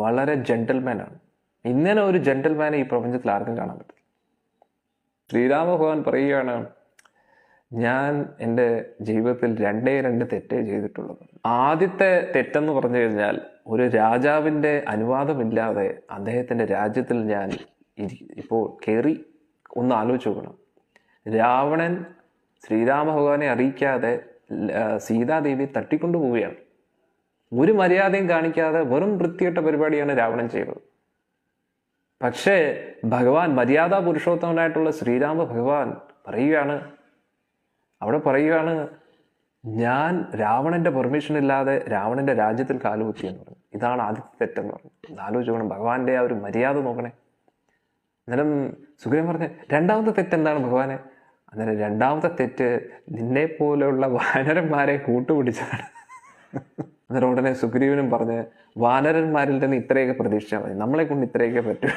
വളരെ ജെന്റിൽമാനാണ് ഇങ്ങനെ ഒരു ജെന്റിൽമാനെ ഈ പ്രപഞ്ചത്തിൽ ആർക്കും കാണാൻ പറ്റില്ല. ശ്രീരാമ ഭഗവാൻ പറയുകയാണ് ഞാൻ എന്റെ ജീവിതത്തിൽ രണ്ടേ രണ്ട് തെറ്റേ ചെയ്തിട്ടുള്ളത്. ആദ്യത്തെ തെറ്റെന്ന് പറഞ്ഞു കഴിഞ്ഞാൽ ഒരു രാജാവിന്റെ അനുവാദമില്ലാതെ അദ്ദേഹത്തിന്റെ രാജ്യത്തിൽ ഞാൻ ഇപ്പോൾ കയറി ഒന്ന് ആലോചിച്ച് നോക്കണം. രാവണൻ ശ്രീരാമഭഗവാനെ അറിയിക്കാതെ സീതാദേവിയെ തട്ടിക്കൊണ്ടു പോവുകയാണ് ഒരു മര്യാദയും കാണിക്കാതെ വെറും വൃത്തിയിട്ട പരിപാടിയാണ് രാവണൻ ചെയ്തത്. പക്ഷേ ഭഗവാൻ മര്യാദാ പുരുഷോത്തമനായിട്ടുള്ള ശ്രീരാമ ഭഗവാൻ പറയുകയാണ് അവിടെ പറയുകയാണ് ഞാൻ രാവണന്റെ പെർമിഷൻ ഇല്ലാതെ രാവണന്റെ രാജ്യത്തിൽ കാലുകുത്തി എന്ന് പറഞ്ഞു. ഇതാണ് ആദ്യത്തെ തെറ്റെന്ന് പറഞ്ഞു. ആലോചിക്കണം ഭഗവാന്റെ ആ ഒരു മര്യാദ നോക്കണേ. അന്നേരം സുഗ്രീവൻ പറഞ്ഞ രണ്ടാമത്തെ തെറ്റെന്താണ് ഭഗവാനെ? അന്നേരം രണ്ടാമത്തെ തെറ്റ് നിന്നെ പോലെയുള്ള വാനരന്മാരെ കൂട്ടുപിടിച്ചതാണ്. അന്നേരം ഉടനെ സുഗ്രീവനും പറഞ്ഞ് വാനരന്മാരിൽ നിന്ന് ഇത്രയൊക്കെ പ്രതീക്ഷിച്ചാൽ മതി. നമ്മളെ കൊണ്ട് ഇത്രയൊക്കെ പറ്റൂ.